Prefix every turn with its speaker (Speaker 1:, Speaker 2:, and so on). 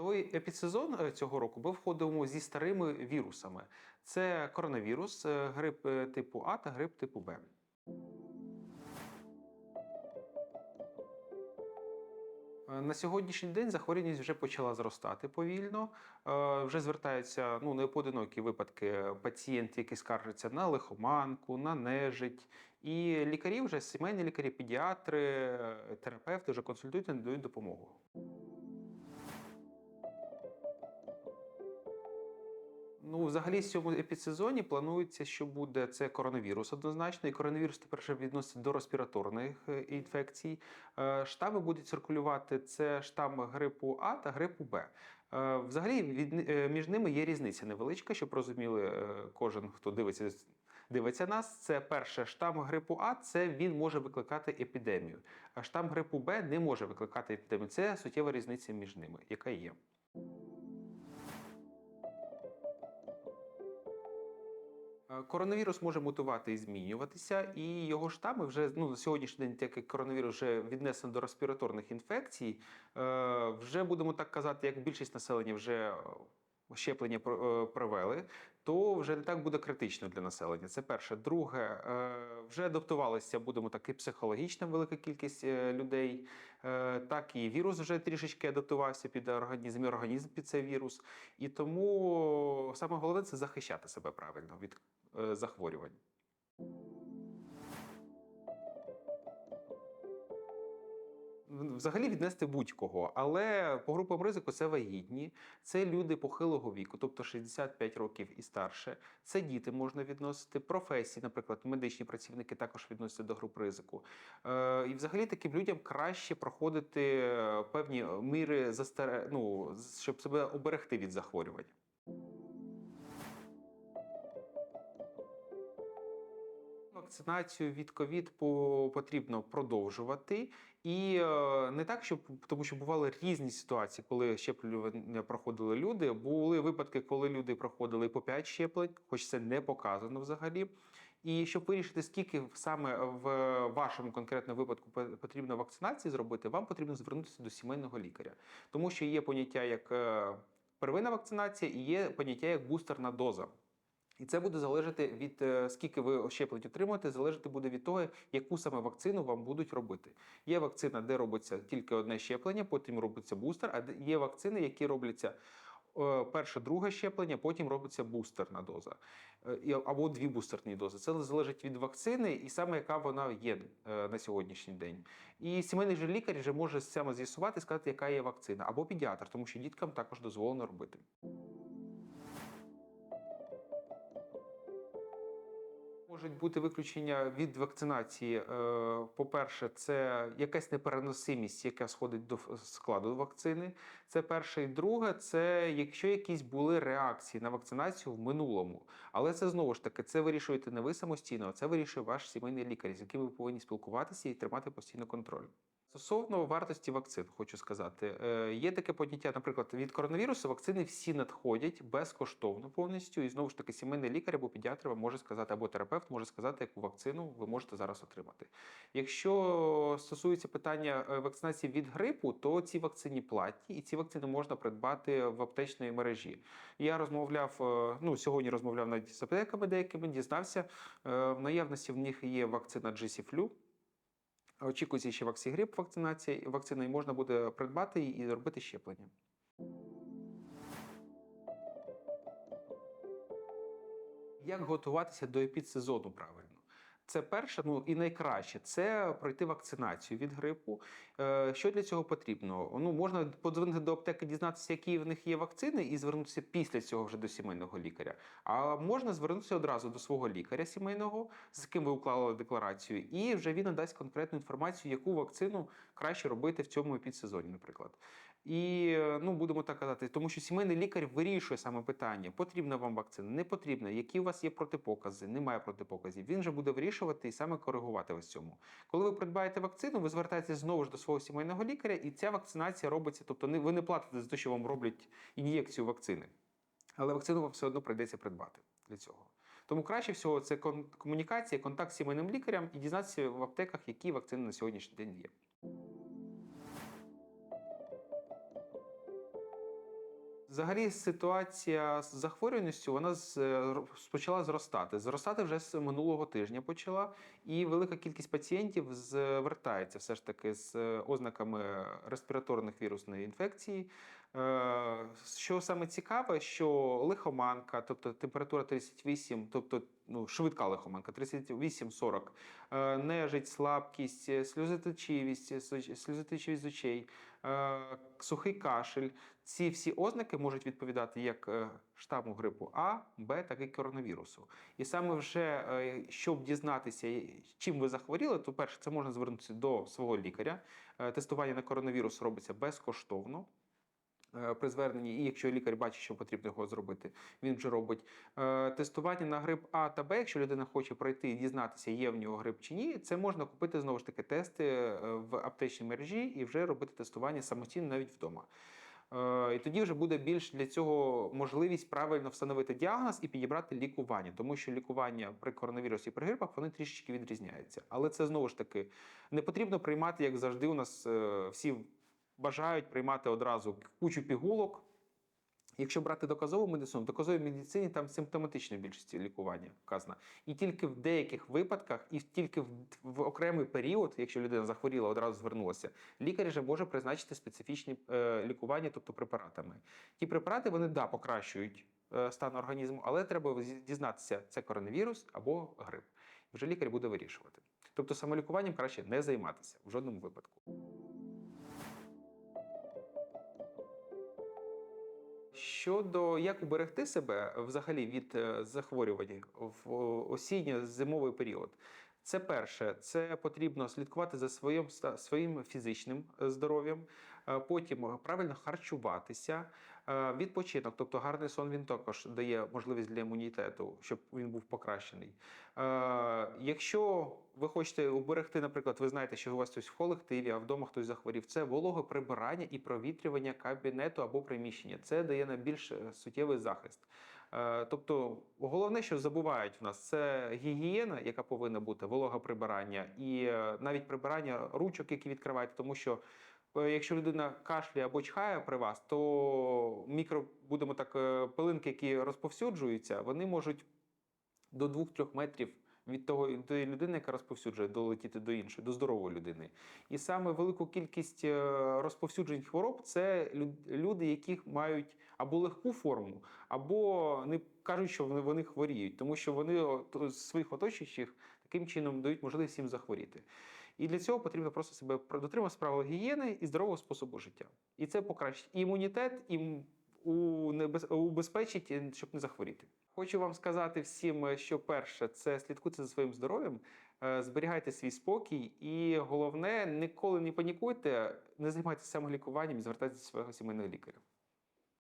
Speaker 1: Новий епідсезон е, цього року ми входимо зі старими вірусами: це коронавірус, е, грип е, типу А та грип типу Б. На сьогоднішній день захворюваність вже почала зростати повільно. Вже звертаються ну, непоодинокі випадки пацієнтів, які скаржаться на лихоманку, на нежить. І лікарі, вже сімейні лікарі, педіатри, терапевти вже консультують надають допомогу. Ну, взагалі, в цьому епідсезоні планується, що буде це коронавірус однозначно, і коронавірус тепер вже відноситься до респіраторних е, інфекцій. Е, Штами будуть циркулювати це штам грипу А та грипу Б. Е, Взагалі, між ними є різниця невеличка, щоб розуміли кожен, хто дивиться. Дивиться нас, це перше штам грипу А, це він може викликати епідемію. А штам грипу Б не може викликати епідемію. Це суттєва різниця між ними, яка є. Коронавірус може мутувати і змінюватися, і його штами вже ну, на сьогоднішній день, так як коронавірус вже віднесено до респіраторних інфекцій, е, вже будемо так казати, як більшість населення вже е, щеплення про- е, провели, то вже не так буде критично для населення. Це перше. Друге, е, вже адаптувалися, будемо так, і психологічна велика кількість е, людей, е, так і вірус вже трішечки адаптувався під організм, і організм під цей вірус. І тому саме головне це захищати себе правильно від е, захворювань. Взагалі віднести будь-кого, але по групам ризику це вагітні, це люди похилого віку, тобто 65 років і старше. Це діти можна відносити, професії, наприклад, медичні працівники також відносяться до груп ризику. Е, і взагалі таким людям краще проходити е, певні міри застаре... ну, щоб себе оберегти від захворювань. Вакцинацію від ковід потрібно продовжувати, і е, не так, щоб тому, що бували різні ситуації, коли щеплення проходили люди. Були випадки, коли люди проходили по 5 щеплень, хоч це не показано взагалі. І щоб вирішити, скільки саме в вашому конкретному випадку потрібно вакцинації зробити, вам потрібно звернутися до сімейного лікаря, тому що є поняття як е, первинна вакцинація і є поняття як бустерна доза. І це буде залежати від е, скільки ви щеплень отримуєте, залежати буде від того, яку саме вакцину вам будуть робити. Є вакцина, де робиться тільки одне щеплення, потім робиться бустер, а є вакцини, які робляться. е, Перше, друге щеплення, потім робиться бустерна доза Е, або дві бустерні дози. Це залежить від вакцини і саме яка вона є на сьогоднішній день. І сімейний же лікар вже може саме з'ясувати, сказати, яка є вакцина, або педіатр, тому що діткам також дозволено робити. Можуть бути виключення від вакцинації. Е, По-перше, це якась непереносимість, яка сходить до складу вакцини. Це перше. І друге, це якщо якісь були реакції на вакцинацію в минулому. Але це знову ж таки, це вирішуєте не ви самостійно, а це вирішує ваш сімейний лікар, з яким ви повинні спілкуватися і тримати постійно контроль. Стосовно вартості вакцин, хочу сказати, Е, є таке поняття, наприклад, від коронавірусу вакцини всі надходять безкоштовно повністю, і знову ж таки, сімейний лікар або педіатр вам може сказати, або терапевт може сказати, яку вакцину ви можете зараз отримати. Якщо стосується питання е, вакцинації від грипу, то ці вакцини платні, і ці вакцини можна придбати в аптечній мережі. Я розмовляв, е, ну сьогодні розмовляв навіть з аптеками деякими, дізнався, е, в наявності в них є вакцина GC-Flu, Очікується ще ваксігріп вакцинація, вакцина і можна буде придбати і зробити щеплення. Як готуватися до епідсезону правильно? Це перше, ну і найкраще це пройти вакцинацію від грипу. Е, Що для цього потрібно? Ну, можна подзвонити до аптеки, дізнатися, які в них є вакцини, і звернутися після цього вже до сімейного лікаря. А можна звернутися одразу до свого лікаря сімейного, з ким ви уклали декларацію, і вже він надасть конкретну інформацію, яку вакцину краще робити в цьому епідсезоні, наприклад. І е, ну будемо так казати, тому що сімейний лікар вирішує саме питання: потрібна вам вакцина, не потрібна, які у вас є протипокази, немає протипоказів. Він же буде вирішувати і саме коригувати ось цьому. Коли ви придбаєте вакцину, ви звертаєтеся знову ж до свого сімейного лікаря, і ця вакцинація робиться. Тобто, ви не платите за те, що вам роблять ін'єкцію вакцини. Але вакцину вам все одно прийдеться придбати для цього. Тому краще всього це комунікація, контакт з сімейним лікарем і дізнатися в аптеках, які вакцини на сьогоднішній день є. Взагалі ситуація з захворюваністю вона е, почала зростати. Зростати вже з минулого тижня почала, і велика кількість пацієнтів звертається все ж таки з е, ознаками респіраторних вірусної інфекції. Е, Що саме цікаве, що лихоманка, тобто температура 38, тобто ну, швидка лихоманка 38-40, е, нежить, слабкість, е, е, сльозотечивість з очей, е, сухий кашель. Ці всі ознаки можуть відповідати як е, штаму грипу А, Б, так і коронавірусу. І саме вже е, щоб дізнатися, е, чим ви захворіли, то перше це можна звернутися до свого лікаря. Тестування на коронавірус робиться безкоштовно. При зверненні, і якщо лікар бачить, що потрібно його зробити, він вже робить тестування на грип А та Б. Якщо людина хоче пройти і дізнатися, є в нього грип чи ні, це можна купити знову ж таки тести в аптечній мережі і вже робити тестування самостійно навіть вдома. Е, І тоді вже буде більш для цього можливість правильно встановити діагноз і підібрати лікування, тому що лікування при коронавірусі і при грипах вони трішечки відрізняються. Але це знову ж таки не потрібно приймати, як завжди. У нас е, всі бажають приймати одразу кучу пігулок. Якщо брати доказову медицину, в доказовій медицині там симптоматична більшість лікування вказана. І тільки в деяких випадках, і тільки в, в окремий період, якщо людина захворіла, одразу звернулася, лікар вже може призначити специфічні е, лікування, тобто препаратами. Ті препарати вони да покращують е, стан організму, але треба дізнатися, це коронавірус або грип. Вже лікар буде вирішувати. Тобто самолікуванням краще не займатися в жодному випадку. Щодо як уберегти себе взагалі від е, захворювань в осінньо-зимовий період, це перше, це потрібно слідкувати за своїм своїм фізичним е, здоров'ям, е, потім е, правильно харчуватися, е, відпочинок, тобто гарний сон він також дає можливість для імунітету, щоб він був покращений. Е, Якщо ви хочете уберегти, наприклад, ви знаєте, що у вас хтось в колективі, а вдома хтось захворів, це вологе прибирання і провітрювання кабінету або приміщення. Це дає найбільш е, суттєвий захист. Е, Тобто, головне, що забувають в нас, це гігієна, яка повинна бути, волога прибирання, і е, навіть прибирання ручок, які відкриваєте, тому що. Е, Якщо людина кашляє або чхає при вас, то мікро, будемо так, е, пилинки, які розповсюджуються, вони можуть до 2-3 метрів від того тої людини, яка розповсюджує, долетіти до іншої, до здорової людини. І саме велику кількість е, розповсюджень хвороб це люди, які мають або легку форму, або не кажуть, що вони, вони хворіють, тому що вони з своїх оточуючих таким чином дають можливість їм захворіти. І для цього потрібно просто себе дотримуватися правил гігієни і здорового способу життя. І це покращить і імунітет, і у небез... убезпечить, щоб не захворіти. Хочу вам сказати всім, е, що перше, це слідкуйте за своїм здоров'ям, е, зберігайте свій спокій, і головне, ніколи не панікуйте, не займайтеся самолікуванням і звертайтеся до свого сімейного лікаря.